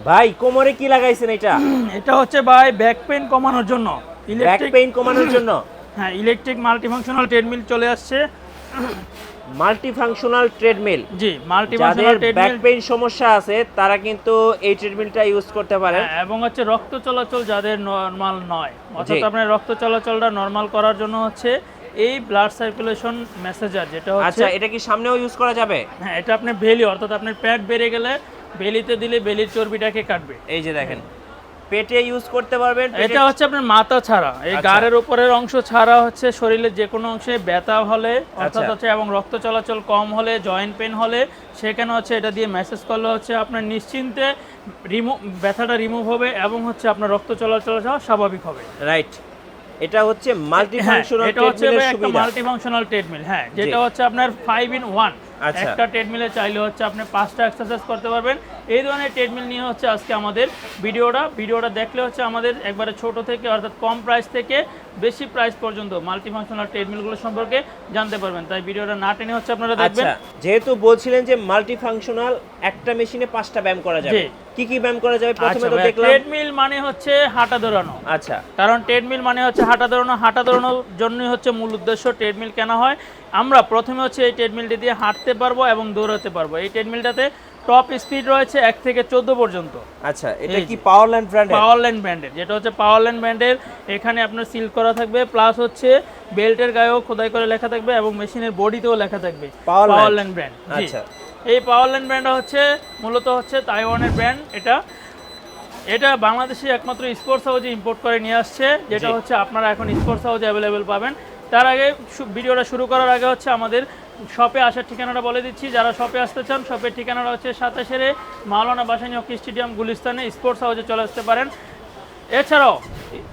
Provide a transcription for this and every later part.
ভাই কোমরে কি লাগাইছেন এটা? এটা হচ্ছে ভাই ব্যাক পেইন কমানোর জন্য। ব্যাক ইলেকট্রিক পেইন কমানোর জন্য? হ্যাঁ ইলেকট্রিক মাল্টিফাংশনাল ট্রেডমিল চলে আসছে। মাল্টি ফাংশনাল ট্রেডমিল জি মাল্টিফাংশনাল ব্যাক ট্রেডমিল পেইন সমস্যা আছে তারা কিন্তু এই ট্রেডমিলটা ইউজ করতে পারেন হ্যাঁ, এবং হচ্ছে রক্ত চলাচল যাদের নর্মাল নয় অর্থাৎ আপনার রক্ত চলাচলটা নরমাল করার জন্য হচ্ছে এই ব্লাড সার্কুলেশন মেসেজার যেটা হচ্ছে আচ্ছা এটা কি সামনেও ইউজ করা যাবে? হ্যাঁ এটা আপনি বেলি অর্থাৎ আপনার প্যাড বেড়ে গেলে বেলিতে দিলে বেলির চর্বিটাকে কাটবে এই যে দেখেন পেটে ইউজ করতে পারবেন এটা হচ্ছে আপনার মাথা ছাড়া এই আচ্ছা। গাড়ের উপরের অংশ ছাড়া হচ্ছে শরীরের যে কোনো অংশে ব্যথা হলে অর্থাৎ আচ্ছা। হচ্ছে এবং রক্ত চলাচল কম হলে জয়েন্ট পেন হলে সেখানে হচ্ছে এটা দিয়ে মেসেজ করলে হচ্ছে আপনার নিশ্চিন্তে রিমুভ ব্যথাটা রিমুভ হবে এবং হচ্ছে আপনার রক্ত চলাচল স্বাভাবিক হবে রাইট এটা হচ্ছে মাল্টি হ্যাঁ এটা হচ্ছে একটা মাল্টিফাংশনাল ট্রেডমিল হ্যাঁ যেটা হচ্ছে আপনার ফাইভ ইন ওয়ান। একটা ট্রেডমিলে চাইলে হচ্ছে আপনি পাঁচটা এক্সারসাইজ করতে পারবেন। এই ধরনের ট্রেডমিল নিয়ে হচ্ছে আজকে আমাদের ভিডিওটা। ভিডিওটা দেখলে হচ্ছে আমাদের একবারে ছোট থেকে অর্থাৎ কম প্রাইস থেকে বেশি প্রাইস পর্যন্ত মাল্টিফাংশনাল ট্রেডমিলগুলো সম্পর্কে জানতে পারবেন। তাই ভিডিওটা না টেনে হচ্ছে আপনারা দেখবেন। আচ্ছা যেহেতু বলছিলেন যে মাল্টি ফাংশনাল একটা মেশিনে পাঁচটা ব্যায়াম করা যাবে। কি কি ব্যায়াম করা যাবে? প্রথমে তো দেখলাম ট্রেডমিল মানে হচ্ছে হাঁটা দৌড়ানো। আচ্ছা। কারণ ট্রেডমিল মানে হচ্ছে হাঁটা দৌড়ানো। হাঁটা দৌড়ানোর জন্যই হচ্ছে মূল উদ্দেশ্য ট্রেডমিল কেনা হয়। আমরা প্রথমে হচ্ছে এই ট্রেডমিলটি দিয়ে হাঁটতে পারব এবং দৌড়াতে পারব। এই ট্রেডমিলটাতে টপ স্পিড রয়েছে এক থেকে চোদ্দ পর্যন্ত। আচ্ছা এটা কি পাওয়ারল্যান্ড ব্র্যান্ডের পাওয়ার লাইন ব্র্যান্ডের যেটা হচ্ছে পাওয়ার লাইন ব্র্যান্ডের এখানে আপনার সিল করা থাকবে প্লাস হচ্ছে বেল্টের গায়েও খোদাই করে লেখা থাকবে এবং মেশিনের বডিতেও লেখা থাকবে Powerline। পাওয়ার লাইন ব্র্যান্ড আচ্ছা। এই পাওয়ার লাইন ব্র্যান্ডটা হচ্ছে মূলত হচ্ছে তাইওয়ানের ব্র্যান্ড এটা। এটা বাংলাদেশে একমাত্র স্পোর্টস হাউজে ইম্পোর্ট করে নিয়ে আসছে যেটা হচ্ছে আপনারা এখন স্পোর্টস হাউজে অ্যাভেলেবেল পাবেন। তার আগে ভিডিওটা শুরু করার আগে হচ্ছে আমাদের শপে আসার ঠিকানাটা বলে দিচ্ছি। যারা শপে আসতে চান, শপের ঠিকানাটা হচ্ছে সাতাশেরে মাওলানা বাসানি হকি স্টেডিয়াম গুলিস্তানে স্পোর্টস হাউজে চলে আসতে পারেন। এছাড়াও,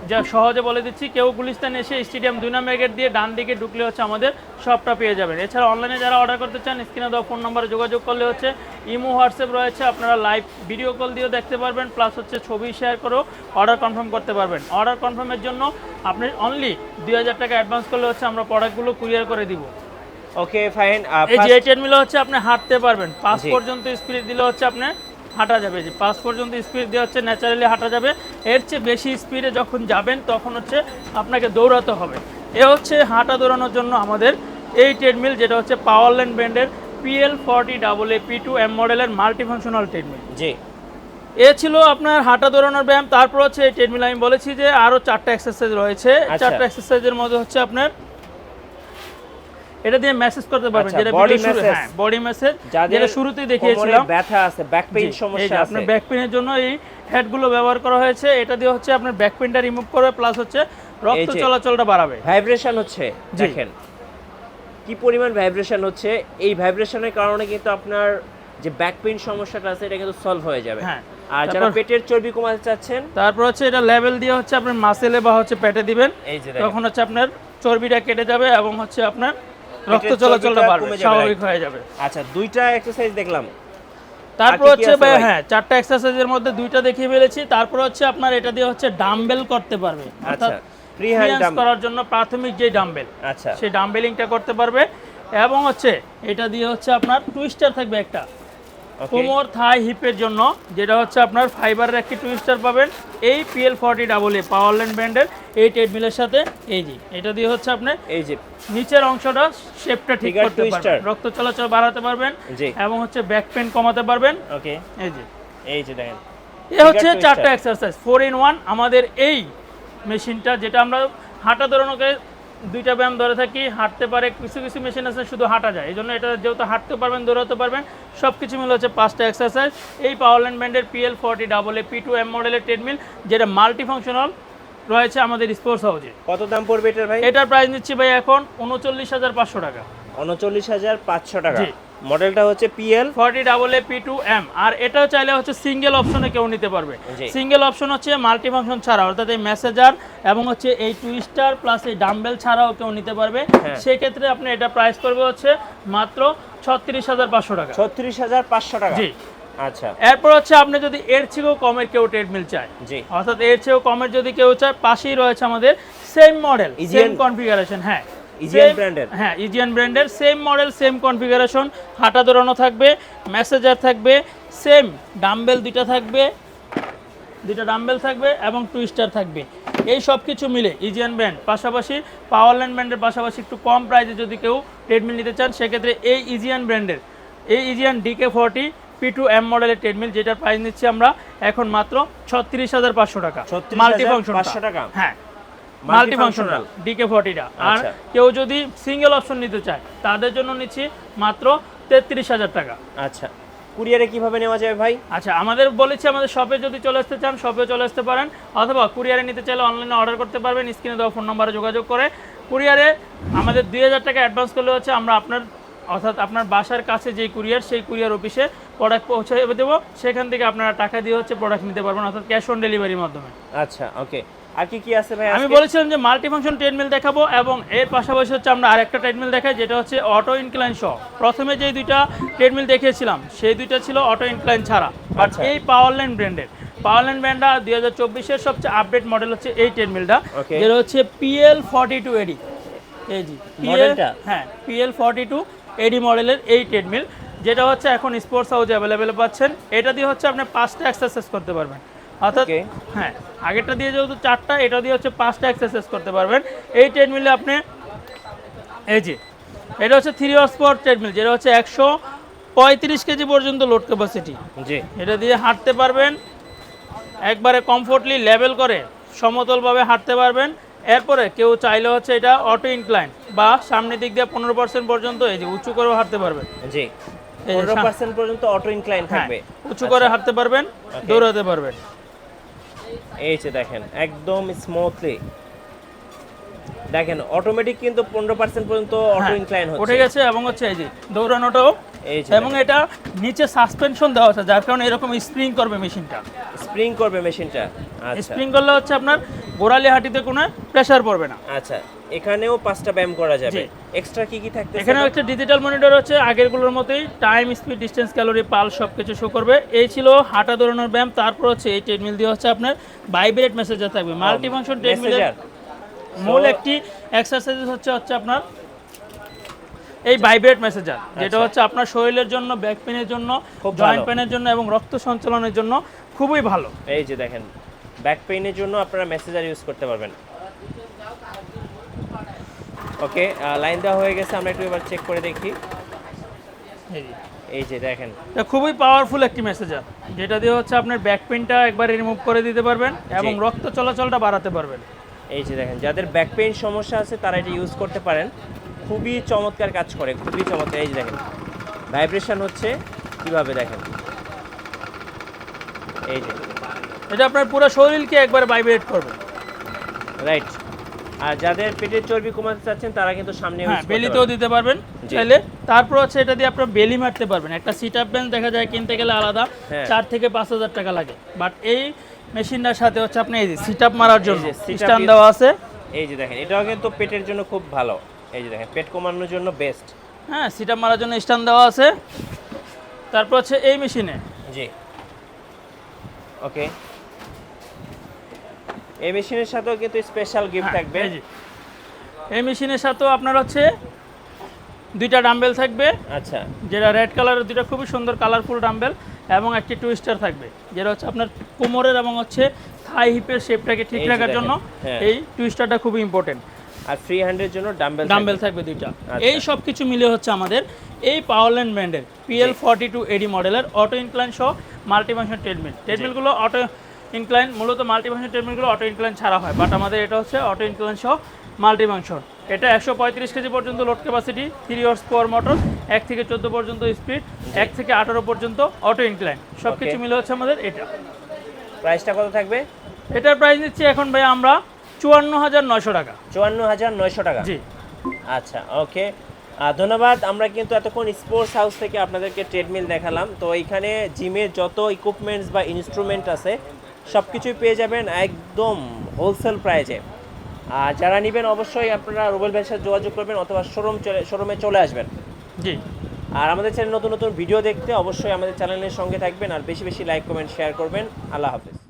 যা সহজে বলে দিচ্ছি, কেউ গুলিস্তান এসে স্টেডিয়াম দুই নম্বর গেট দিয়ে ডান দিকে ঢুকলে হচ্ছে আমাদের শপটা পেয়ে যাবেন। এছাড়া অনলাইনে যারা অর্ডার করতে চান, স্ক্রিনে দেওয়া ফোন নম্বরে যোগাযোগ করলে হচ্ছে ইমো, হোয়াটসঅ্যাপ রয়েছে, আপনারা লাইভ ভিডিও কল দিয়েও দেখতে পারবেন প্লাস হচ্ছে ছবি শেয়ার করেও অর্ডার কনফার্ম করতে পারবেন। অর্ডার কনফার্মের জন্য আপনি অনলি দুই হাজার টাকা অ্যাডভান্স করলে হচ্ছে আমরা প্রোডাক্টগুলো কুরিয়ার করে দিব। ওকে ফাইন এই যে ট্রেডমিল হচ্ছে আপনি হাঁটতে পারবেন। পাঁচ পর্যন্ত স্পিড দিলে হচ্ছে আপনি হাঁটা যাবে। যে পাঁচ পর্যন্ত স্পিড দিয়ে হচ্ছে ন্যাচারালি হাঁটা যাবে। এর চেয়ে বেশি স্পিডে যখন যাবেন তখন হচ্ছে আপনাকে দৌড়াতে হবে। এ হচ্ছে হাঁটা দৌড়ানোর জন্য আমাদের এই ট্রেডমিল যেটা হচ্ছে পাওয়ারল্যান্ড ব্র্যান্ডের PL forty double A P two M মডেলের মাল্টিফাংশনাল ট্রেডমিল। জি। এ ছিল আপনার হাঁটা দৌড়ানোর ব্যায়াম। তারপর হচ্ছে এই ট্রেডমিল আমি বলেছি যে আরও চারটা এক্সারসাইজ রয়েছে। আচ্ছা। চারটা এক্সারসাইজের মধ্যে হচ্ছে আপনার এটা দিয়ে মেসেজ করতে পারবেন আচ্ছা, যেটা massage। হ্যাঁ বডি মেসেজ যেটা শুরুতেই দেখিয়েছিলাম। ব্যথা আছে ব্যাক পেইন সমস্যা আছে। আপনার ব্যাক পেনের জন্য এই হেডগুলো ব্যবহার করা হয়েছে। এটা দিয়ে হচ্ছে আপনার ব্যাক পেনটা রিমুভ করবে প্লাস হচ্ছে রক্ত চলাচলটা বাড়াবে। ভাইব্রেশন হচ্ছে দেখেন। কি পরিমাণ ভাইব্রেশন হচ্ছে এই ভাইব্রেশনের কারণে কিন্তু আপনার যে ব্যাক পেইন সমস্যাটা আছে এটা কিন্তু সলভ হয়ে যাবে। হ্যাঁ। আর যারা পেটের চর্বি কমাতে চাচ্ছেন তারপর হচ্ছে এটা লেভেল দিয়ে হচ্ছে আপনার মাসেলে বা হচ্ছে পেটে দিবেন। তখন হচ্ছে আপনার চর্বিটা কেটে যাবে এবং হচ্ছে আপনার রক্ত চলাচলটা বাড়বে স্বাভাবিক হয়ে যাবে। আচ্ছা দুইটা এক্সারসাইজ দেখলাম। তারপর হচ্ছে? হ্যাঁ চারটা এক্সারসাইজের মধ্যে দুইটা দেখিয়ে ফেলেছি। তারপর হচ্ছে আপনার এটা দিয়ে হচ্ছে ডাম্বেল করতে পারবে। অর্থাৎ আচ্ছা ফ্রি হ্যান্ড করার জন্য প্রাথমিক যে ডাম্বেল আচ্ছা। সেই ডাম্বেলিংটা করতে পারবে। এবং হচ্ছে এটা দিয়ে হচ্ছে আপনার টুইস্টার থাকবে একটা। কোমর থাই হিপের জন্য যেটা হচ্ছে আপনার ফাইবারের একটি টুইস্টার পাবেন। এই PL forty double A Powerland ব্র্যান্ডের এই ট্রেডমিলের সাথে। এই জি এটা দিয়ে হচ্ছে আপনি এই যে। নিচের অংশটা শেপটা ঠিক করতে পারবেন। রক্ত চলাচল বাড়াতে পারবেন এবং হচ্ছে ব্যাক পেন কমাতে পারবেন। ওকে এই যে। এই যে দেখেন। এ হচ্ছে। চারটা এক্সারসাইজ ফোর ইন ওয়ান আমাদের এই মেশিনটা যেটা আমরা হাঁটা দৌড়ানোকে দুইটা ব্যায়াম ধরে থাকি হাঁটতে পারে কিছু কিছু মেশিন আছে শুধু হাঁটা যায়। এই জন্য এটা যেহেতু হাঁটতে পারবেন দৌড়াতে পারবেন সব কিছু মিলে হচ্ছে পাঁচটা এক্সারসাইজ এই পাওয়ারল্যান্ড ব্যান্ডের PL forty double A P two M মডেলের ট্রেডমিল যেটা মাল্টি ফাংশনাল রয়েছে আমাদের স্পোর্টস হাউজে কত দাম পড়বে এটার ভাই? এটার প্রাইস নিচ্ছি ভাই এখন উনচল্লিশ হাজার পাঁচশো টাকা। উনচল্লিশ হাজার পাঁচশো টাকা। মডেলটা হচ্ছে PL forty double A P two M আর এটাও চাইলে হচ্ছে সিঙ্গেল অপশনে কেউ নিতে পারবে। সিঙ্গেল অপশন হচ্ছে মাল্টি ফাংশন ছাড়া অর্থাৎ এই মেসেজার এবং হচ্ছে এই টুইস্টার প্লাস এই ডাম্বেল ছাড়াও কেউ নিতে পারবে। হ্যাঁ। সেক্ষেত্রে আপনি এটা প্রাইস করবে হচ্ছে মাত্র ছত্রিশ হাজার পাঁচশো টাকা। ছত্রিশ হাজার পাঁচশো টাকা? জি। আচ্ছা। এরপর হচ্ছে আপনি যদি এর চেয়েও কমের কেউ ট্রেডমিল চায় জি। অর্থাৎ এর চেয়েও কমের যদি কেউ চায় পাশেই রয়েছে আমাদের সেম মডেল সেম কনফিগারেশন হ্যাঁ। Same- brand-এর? হ্যাঁ ইজিয়ান ব্র্যান্ডের সেম মডেল সেম কনফিগারেশন হাঁটা দৌড়ানো থাকবে মেসেজার থাকবে সেম ডাম্বেল দুইটা থাকবে দুইটা ডাম্বেল থাকবে এবং টুইস্টার থাকবে এই সব কিছু মিলে ইজিয়ান ব্র্যান্ড পাশাপাশি পাওয়ারল্যান্ড ব্র্যান্ডের পাশাপাশি একটু কম প্রাইসে যদি কেউ ট্রেডমিল নিতে চান সেক্ষেত্রে এই ইজিয়ান ব্র্যান্ডের এই Aegean DK forty P two M মডেলের ট্রেডমিল যেটার প্রাইস নিচ্ছি আমরা এখন মাত্র ছত্রিশ হাজার পাঁচশো টাকা 36,500 মাল্টিফাংশন টাকা? হ্যাঁ Multifunctional? মাল্টিফাংশনাল ডিকে ফর্টিটা আর আচ্ছা। কেউ যদি সিঙ্গেল অপশন নিতে চায় তাদের জন্য নিচ্ছি মাত্র তেত্রিশ হাজার টাকা। আচ্ছা। কুরিয়ারে কীভাবে নেওয়া যাবে ভাই? আচ্ছা আমাদের বলেছি আমাদের শপে যদি চলে আসতে চান শপে চলে আসতে পারেন। অথবা কুরিয়ারে নিতে চাইলে অনলাইনে অর্ডার করতে পারবেন স্ক্রিনে দেওয়া ফোন নাম্বারে যোগাযোগ করে। কুরিয়ারে আমাদের দুই হাজার টাকা অ্যাডভান্স করলে হচ্ছে আমরা আপনার অর্থাৎ আপনার বাসার কাছে যেই কুরিয়ার সেই কুরিয়ার অফিসে প্রোডাক্ট পৌঁছে দেবো। সেখান থেকে আপনারা টাকা দিয়ে হচ্ছে প্রোডাক্ট নিতে পারবেন অর্থাৎ ক্যাশ অন ডেলিভারির মাধ্যমে। আচ্ছা ওকে আর কি কি আছে ভাই আমি বলেছিলাম যে মাল্টিফাংশন ট্রেডমিল দেখাবো এবং এর পাশাপাশি হচ্ছে আমরা আরেকটা ট্রেডমিল দেখাই যেটা হচ্ছে অটো ইনক্লাইন সহ প্রথমে যে দুইটা ট্রেডমিল দেখিয়েছিলাম সেই দুইটা ছিল অটো ইনক্লাইন ছাড়া। বাট আচ্ছা। এই পাওয়ারল্যান্ড ব্র্যান্ডের পাওয়ারল্যান্ড ব্র্যান্ডটা দুই হাজার চব্বিশের সবচেয়ে আপডেট মডেল হচ্ছে এই ট্রেডমিলটা. যেটা হচ্ছে পিএল ফর্টি টু এডি এই জি PL মডেলটা? হ্যাঁ পিএল ফর্টি টু এডি মডেলের এই ট্রেডমিল যেটা হচ্ছে এখন স্পোর্টস হাউসে অ্যাভেলেবেল পাচ্ছেন। এটা দিয়ে হচ্ছে আপনি পাঁচটা এক্সারসাইজ করতে পারবেন। অর্থাৎ. হ্যাঁ আগেরটা দিয়ে যেহেতু চারটা এটা দিয়ে হচ্ছে পাঁচটা এক্সারসাইজ করতে পারবেন। এই ট্রেডমিলে আপনি এই যে এটা হচ্ছে থ্রি হর্স পাওয়ার ট্রেডমিল যেটা হচ্ছে একশো পঁয়ত্রিশ কেজি পর্যন্ত লোড ক্যাপাসিটি জি। এটা দিয়ে হাঁটতে পারবেন একবারে কমফোর্টলি লেভেল করে সমতলভাবে হাঁটতে পারবেন। এরপরে কেউ চাইলে হচ্ছে এটা অটো ইনক্লাইন বা সামনের দিক দিয়ে পনেরো পার্সেন্ট পর্যন্ত এই যে উঁচু করেও হাঁটতে পারবেন। জি। পনেরো পার্সেন্ট পর্যন্ত অটো ইনক্লাইন হ্যাঁ থাকবে। উঁচু করে হাঁটতে পারবেন দৌড়াতে পারবেন। এই যে দেখেন একদম স্মুথলি দেখেন অটোমেটিক কিন্তু পনেরো পার্সেন্ট পর্যন্ত অটো ইনক্লাইন হচ্ছে। উঠে গেছে এবং হচ্ছে এই যে দৌড়ানোটাও। এই যে এবং এটা নিচে সাসপেনশন দেওয়া আছে যার কারণে এরকম স্প্রিং করবে মেশিনটা স্প্রিং করবে মেশিনটা আচ্ছা। স্প্রিং করলে হচ্ছে আপনার গোড়ালি হাঁটিতে কোনো প্রেসার পড়বে না। আচ্ছা এখানেও পাঁচটা ব্যায়াম করা যাবে। এক্সট্রা কি কি থাকতেছে? এখানেও একটা ডিজিটাল মনিটর হচ্ছে আগেরগুলোর মতোই টাইম স্পিড ডিস্টেন্স ক্যালোরি পাল সব কিছু শো করবে। এই ছিল হাঁটা দৌড়ানোর ব্যায়াম তারপর হচ্ছে এই ট্রেডমিল দিয়ে হচ্ছে আপনার ভাইব্রেট মেসেজার থাকবে। মাল্টিফাংশন ট্রেডমিলের মেসেজার মূল একটি এক্সারসাইজ হচ্ছে হচ্ছে আপনার এই ভাইব্রেট মেসেজার যেটা আচ্ছা। হচ্ছে আপনার শরীরের জন্য ব্যাক পেনের জন্য জয়েন্ট পেনের জন্য এবং রক্ত সঞ্চালনের জন্য খুবই ভালো। এই যে দেখেন ব্যাক পেইনের জন্য আপনারা মেসেজার ইউজ করতে পারবেন। ওকে লাইন দেওয়া হয়ে গেছে আমরা একটু এবার চেক করে দেখি। এই যে। দেখেন। এটা খুবই পাওয়ারফুল একটি মেসেজার যেটা দিয়ে হচ্ছে আপনার ব্যাক পেনটা একবার রিমুভ করে দিতে পারবেন এবং রক্ত চলাচলটা বাড়াতে পারবেন। এই যে দেখেন যাদের ব্যাক পেইন সমস্যা আছে তারা এটা ইউজ করতে পারেন। খুবই চমৎকার কাজ করে খুবই চমৎকার। এই যে দেখেন ভাইব্রেশন হচ্ছে কীভাবে দেখেন। এই যে এটা আপনার পুরো শরীরকে একবার ভাইব্রেট করবে। রাইট আর যাদের পেটের চর্বি কমাতে চাচ্ছেন তারা কিন্তু সামনে হ্যাঁ বেলিতেও দিতে পারবেন। চাইলে তারপর হচ্ছে এটা দিয়ে আপনার বেলি মারতে পারবেন। একটা সিট আপ বেঞ্চ দেখা যায় কিনতে গেলে আলাদা। হ্যাঁ। চার থেকে পাঁচ হাজার টাকা লাগে। বাট এই মেশিনটার সাথে হচ্ছে আপনি এই যে সিট আপ মারার জন্য স্ট্যান্ড দেওয়া আছে। এই যে দেখেন এটাও কিন্তু পেটের জন্য খুব ভালো। এই যে দেখেন পেট কমানোর জন্য বেস্ট হ্যাঁ সিট আপ মারার জন্য স্ট্যান্ড দেওয়া আছে। তারপর হচ্ছে এই মেশিনে। জি। ওকে এই মেশিনের সাথেও কিন্তু স্পেশাল গিফট হ্যাঁ, থাকবে। এই। মেশিনের সাথেও আপনার হচ্ছে দুইটা ডাম্বেল থাকবে। আচ্ছা। যেটা রেড কালারের দুইটা খুবই সুন্দর কালারফুল ডাম্বেল এবং একটি টুইস্টার থাকবে। যেটা হচ্ছে আপনার কোমরের এবং হচ্ছে থাই হিপের শেপটাকে ঠিক রাখার জন্য হ্যাঁ। এই টুইস্টারটা খুবই ইম্পর্টেন্ট আর ফ্রি হ্যান্ডের জন্য ডাম্বেল ডাম্বেল থাকবে দুইটা। আচ্ছা। এই সব কিছু মিলে হচ্ছে আমাদের এই পাওয়ারল্যান্ড ব্র্যান্ডের পিএল ফর্টি টু এডি মডেলের অটো ইনক্লাইন সহ মাল্টিফাংশন ট্রেডমিল ট্রেডমিলগুলো অটো ইনক্লাইন মূলত মাল্টিফাংশন ট্রেডমিলগুলো অটো ইনক্লাইন ছাড়া হয় বাট আমাদের এটা হচ্ছে অটো ইনক্লাইন সহ মাল্টিফাংশন এটা একশো পঁয়ত্রিশ কেজি পর্যন্ত load capacity three horse power motor এক থেকে চোদ্দ পর্যন্ত স্পিড এক থেকে আঠারো পর্যন্ত অটো ইনক্লাইন সব কিছু মিলে হচ্ছে আমাদের এটা। প্রাইসটা কত থাকবে? এটার প্রাইস নিচ্ছি এখন ভাই আমরা চুয়ান্ন হাজার নয়শো টাকা। চুয়ান্ন হাজার নয়শো টাকা? জি। আচ্ছা ওকে ধন্যবাদ। আমরা কিন্তু এতক্ষণ স্পোর্টস হাউস থেকে আপনাদেরকে ট্রেডমিল দেখালাম। তো এইখানে জিমের যত ইকুইপমেন্টস বা ইনস্ট্রুমেন্ট আছে সব কিছুই পেয়ে যাবেন একদম হোলসেল প্রাইজে আর যারা নেবেন অবশ্যই আপনারা রুবেল ভাইয়ের সাথে যোগাযোগ করবেন অথবা শোরুম চলে শোরুমে চলে আসবেন। জি। আর আমাদের চ্যানেল নতুন নতুন ভিডিও দেখতে অবশ্যই আমাদের চ্যানেলের সঙ্গে থাকবেন আর বেশি বেশি লাইক কমেন্ট শেয়ার করবেন। আল্লাহ হাফিজ।